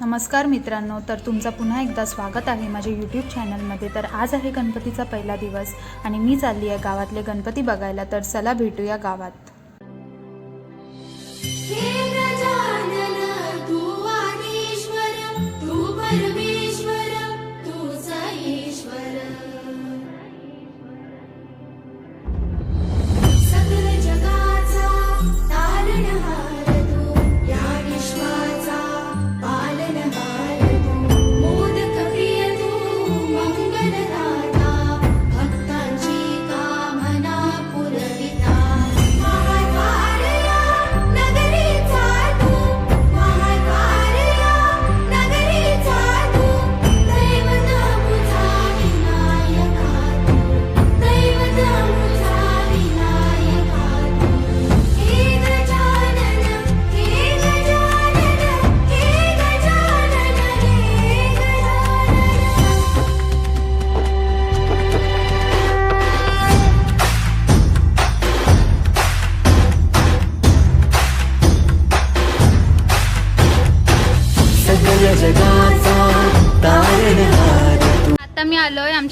नमस्कार मित्रांनो तर तुमचं पुन्हा एकदा स्वागत आहे माझ्या यूट्यूब चॅनलमध्ये तर आज आहे गणपतीचा पहिला दिवस आणि मी चालली आहे गावातले गणपती बघायला. तर चला भेटूया गावात.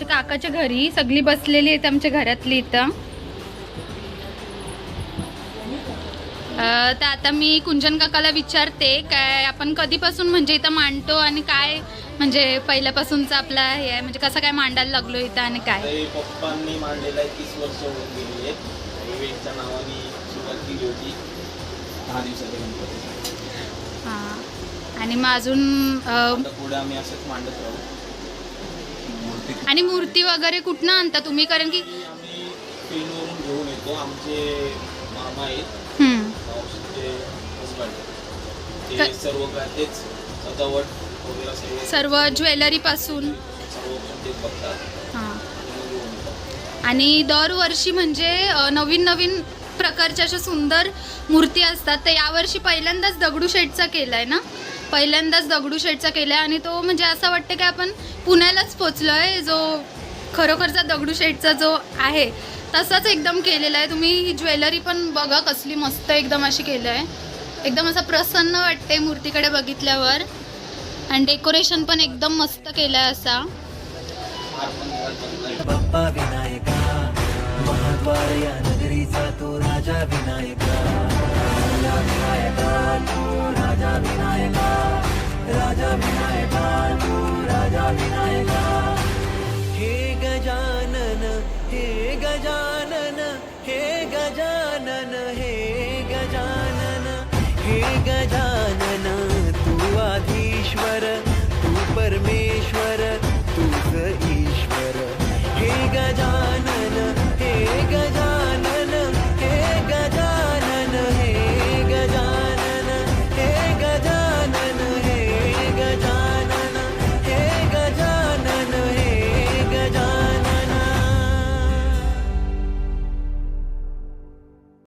आमच्या काकाच्या घरी सगळी बसलेली आहेत आमच्या घरातली इथं. तर आता मी कुंजन काकाला विचारते काय आपण कधीपासून म्हणजे इथं मांडतो आणि काय म्हणजे पहिल्यापासूनचा आपला हे आहे? म्हणजे कसं काय मांडायला लागलो इथं आणि काय? पप्पांनी मांडलेला आहे तीस वर्ष होऊन गेली आहेत. विवेकच्या नावाने सुरुवात केली होती. दहा दिवसाच्या हां. आणि मग अजून अं, आता पुढे आम्ही असंच मांडत राहू. आणि मूर्ती वगैरे कुठनं आणता तुम्ही? कारण की आम्ही पेनवरून घेऊन येतो आमचे मामा आहेत हम्म, मावशीचे हसबंड ते क- सर्व काय तेच सजावट वगैरे सर्व सर्व ज्वेलरी पासून. सर्व पण तेच बघतात. हां. आणि मग घेऊन येतात. आणि दरवर्षी म्हणजे अ, नवीन नवीन प्रकारच्या अशा सुंदर मूर्ती असतात. तर यावर्षी पहिल्यांदाच दगडूशेठचा केला आहे ना? पहिल्यांदाच दगडूशेठचा केला आहे आणि तो म्हणजे असं वाटतं की आपण पुण्यालाच पोचलो आहे जो खरोखरचा दगडूशेठचा जो आहे तसाच एकदम केलेला आहे. तुम्ही ही ज्वेलरी पण बघा कसली मस्त एकदम अशी केलं आहे एकदम असं प्रसन्न वाटते मूर्तीकडे बघितल्यावर. आणि डेकोरेशन पण एकदम मस्त केलं आहे असा राजा विनायका राजा विनायका तू राजा विनायका। हे गजानन हे गजानन हे गजानन हे गजानन हे गजानन तू आधीश्वर तू परमेश्वर ईश्वर। हे गजानन